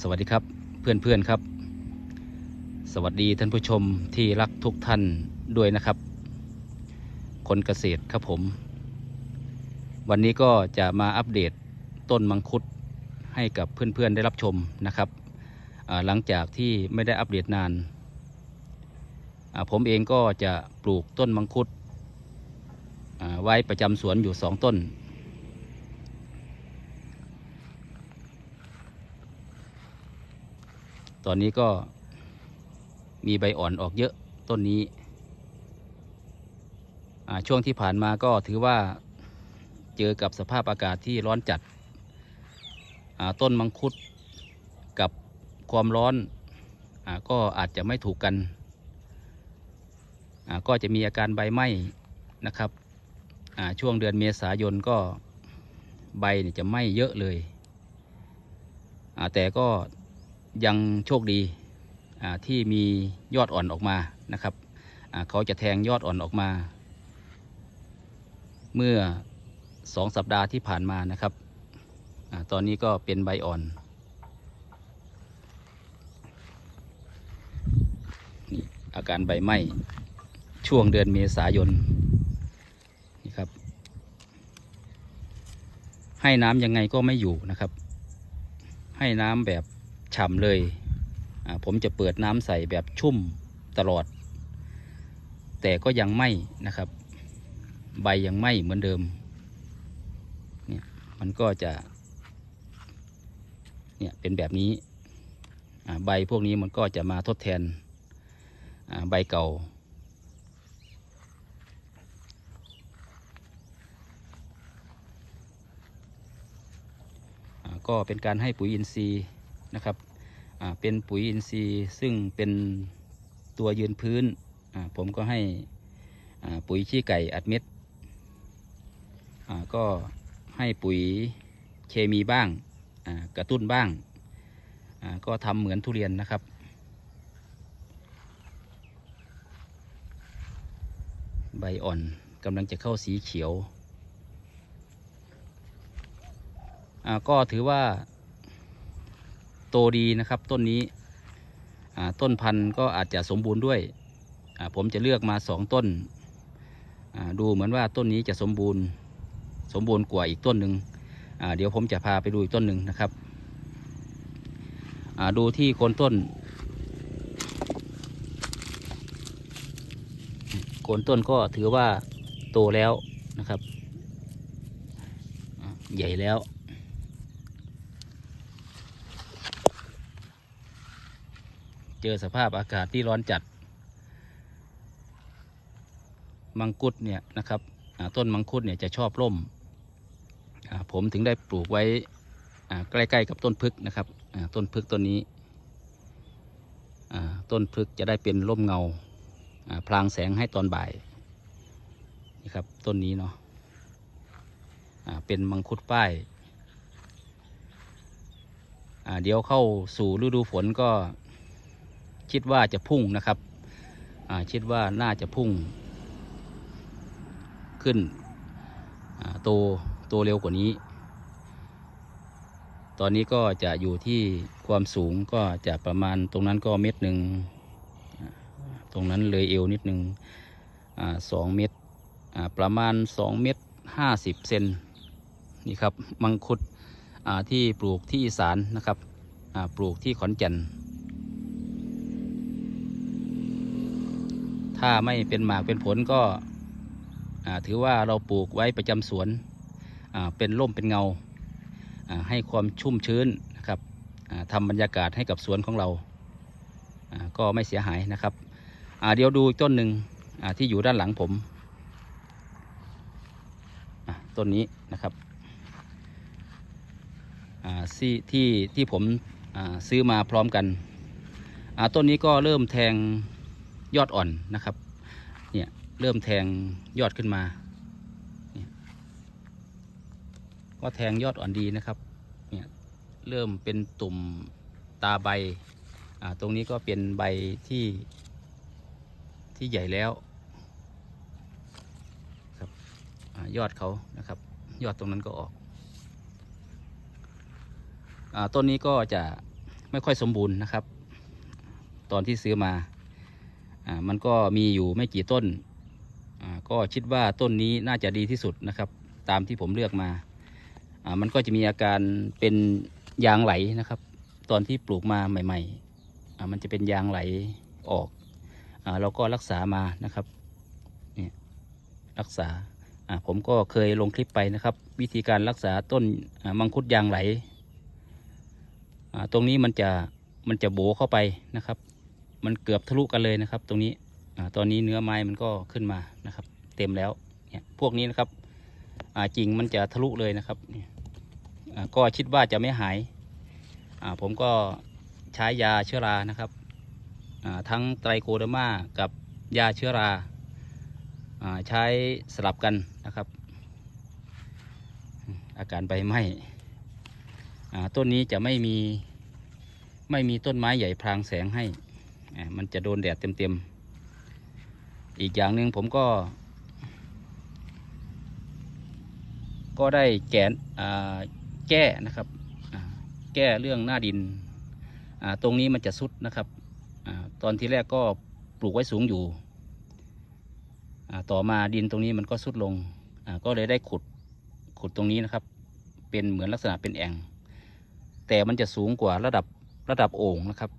สวัสดีครับเพื่อนๆครับ สวัสดีท่านผู้ชมที่รักทุกท่านด้วยนะครับ คนเกษตรครับผม วันนี้ก็จะมาอัปเดตต้นมังคุดให้กับเพื่อนๆได้รับชมนะครับ หลังจากที่ไม่ได้อัปเดตนาน ผมเองก็จะปลูกต้นมังคุดไว้ประจำสวนอยู่สองต้น ตอนนี้ก็มีใบอ่อนออกเยอะต้นนี้ ช่วงที่ผ่านมาก็ถือว่าเจอกับสภาพอากาศที่ร้อนจัด ต้นมังคุดกับความร้อนอก็อาจจะไม่ถูกกัน ก็จะมีอาการใบไหม้นะครับ ช่วงเดือนเมษายนก็ใบจะไหม้เยอะเลย แต่ก็ ยังโชคดีที่มียอดอ่อนออกมานะครับเขาจะแทงยอดอ่อนออกมา เมื่อสองสัปดาห์ที่ผ่านมานะครับอตอนนี้ก็เป็นใบอ่อนอาการใบไหม้ช่วงเดือนเมษายนนี่ครับ ให้น้ำยังไงก็ไม่อยู่นะครับ ให้น้ำแบบ ฉ่ำเลย ผมจะเปิดน้ำใส่แบบชุ่มตลอด แต่ก็ยังไหมนะครับ ใบยังไหมเหมือนเดิม เนี่ยมันก็จะ เนี่ยเป็นแบบนี้ ใบพวกนี้มันก็จะมาทดแทนใบเก่าก็เป็นการให้ปุ๋ยอินทรีย์ นะครับเป็นปุ๋ยอินทรีย์ซึ่งเป็นตัวยืนพื้น ผมก็ให้ปุ๋ยขี้ไก่อัดเม็ดก็ให้ปุ๋ยเคมีบ้างกระตุ้นบ้าง ก็ทำเหมือนทุเรียนนะครับ ใบอ่อนกำลังจะเข้าสีเขียว ก็ถือว่า โตดีนะครับ ต้นนี้ต้นพันธุ์ก็อาจจะสมบูรณ์ด้วย ผมจะเลือกมาสองต้น ดูเหมือนว่าต้นนี้จะสมบูรณ์สมบูรณ์กว่าอีกต้นหนึ่งเดี๋ยวผมจะพาไปดูอีกต้นหนึ่งนะครับดูที่โคนต้นโคนต้นก็ถือว่าโตแล้วนะครับ ใหญ่แล้ว เจอสภาพอากาศที่ร้อนจัด มังคุดเนี่ยนะครับต้นมังคุดเนี่ยจะชอบร่ม ผมถึงได้ปลูกไว้ใกล้ๆกับต้นพึกนะครับต้นพึกต้นนี้ต้นพึกจะได้เป็นร่มเงาพลางแสงให้ตอนบ่ายนี่ครับต้นนี้เนาะเป็นมังคุดป้ายเดี๋ยวเข้าสู่ฤดูฝนก็ คิดว่าจะพุ่งนะครับคิดว่าน่าจะพุ่ง ขึ้นโตโตเร็วกว่านี้ ตอนนี้ก็จะอยู่ที่ความสูงก็จะประมาณตรงนั้นก็เม็ดหนึ่งตรงนั้นเลยเอวนิดหนึ่งสองเม็ดประมาณสองเม็ดห้าสิบเซนนี่ครับมังคุดที่ปลูกที่อีสานนะครับปลูกที่ขอนแก่น ถ้าไม่เป็นหมากเป็นผลก็ถือว่าเราปลูกไว้ประจำสวนเป็นร่มเป็นเงา ให้ความชุ่มชื้นนะครับอ่าทำบรรยากาศให้กับสวนของเรา ก็ไม่เสียหายนะครับเดี๋ยวดูต้นหนึ่งที่อยู่ด้านหลังผมต้นนี้นะครับที่ที่ที่ผมซื้อมาพร้อมกันต้นนี้ก็เริ่มแทง ยอดอ่อนนะครับ เนี่ยเริ่มแทงยอดขึ้นมา ก็แทงยอดอ่อนดีนะครับ เนี่ยเริ่มเป็นตุ่มตาใบาตรงนี้ก็เป็นใบที่ที่ใหญ่แล้วครับอยอดเขานะครับ ยอดตรงนั้นก็ออกอต้นนี้ก็จะไม่ค่อยสมบูรณ์นะครับ ตอนที่ซื้อมา อ่ามันก็มีอยู่ไม่กี่ต้นอ่าก็คิดว่าต้นนี้น่าจะดีที่สุดนะครับ ตามที่ผมเลือกมาอ่ามันก็จะมีอาการเป็นยางไหลนะครับ ตอนที่ปลูกมาใหม่ๆอ่ามันจะเป็นยางไหลออกอาเราก็รักษามานะครับเนี่ยรักษาอ่าผมก็เคยลงคลิปไปนะครับ วิธีการรักษาต้นมังคุดยางไหลตรงนี้มันจะมันจะโบเข้าไปนะครับ มันเกือบทะลุกันเลยนะครับ ตรงนี้ตอนนี้เนื้อไม้มันก็ขึ้นมานะครับ เต็มแล้วเนี่ยพวกนี้นะครับอ่าจริงมันจะทะลุเลยนะครับก็คิดว่าจะไม่หายผมก็ใช้ยาเชื้อรานะครับทั้งไตรโคเดอร์มากับยาเชื้อราใช้สลับกันนะครับ อาการใบไหม้ต้นนี้จะไม่มีไม่มีต้นไม้ใหญ่พรางแสงให้ มันจะโดนแดดเต็มๆ อีกอย่างหนึ่งผมก็ ก็ได้แกนแก้นะครับ แก้เรื่องหน้าดิน ตรงนี้มันจะสุดนะครับอตอนที่แรกก็ปลูกไว้สูงอยู่ ต่อมาดินตรงนี้มันก็สุดลง ก็เลยได้ขุดขุดตรงนี้นะครับ เป็นเหมือนลักษณะเป็นแอ่ง แต่มันจะสูงกว่าระดับระดับโอ่งนะครับ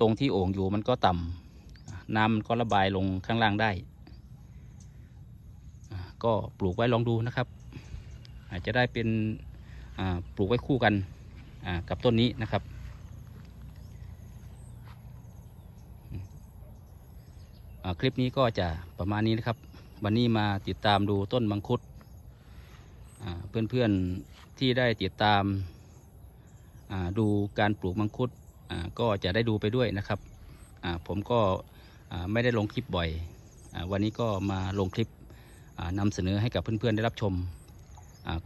ตรงที่โอ่งอยู่มันก็ต่ำอ่าน้ำมันก็ระบายลงข้างล่างได้ ก็ปลูกไว้ลองดูนะครับ อาจจะได้เป็นปลูกไว้คู่กันกับต้นนี้นะครับคลิปนี้ก็จะประมาณนี้นะครับ วันนี้มาติดตามดูต้นมังคุดเพื่อนๆที่ได้ติดตามดูการปลูกมังคุด ก็จะได้ดูไปด้วยนะครับผมก็ไม่ได้ลงคลิปบ่อยอวันนี้ก็มาลงคลิปนำเสนอให้กับเพื่อนๆได้รับชม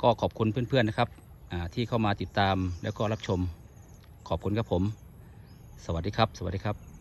ก็ขอบคุณเพื่อนๆนะครับที่เข้ามาติดตามแล้วก็รับชม ขอบคุณครับผม สวัสดีครับ สวัสดีครับ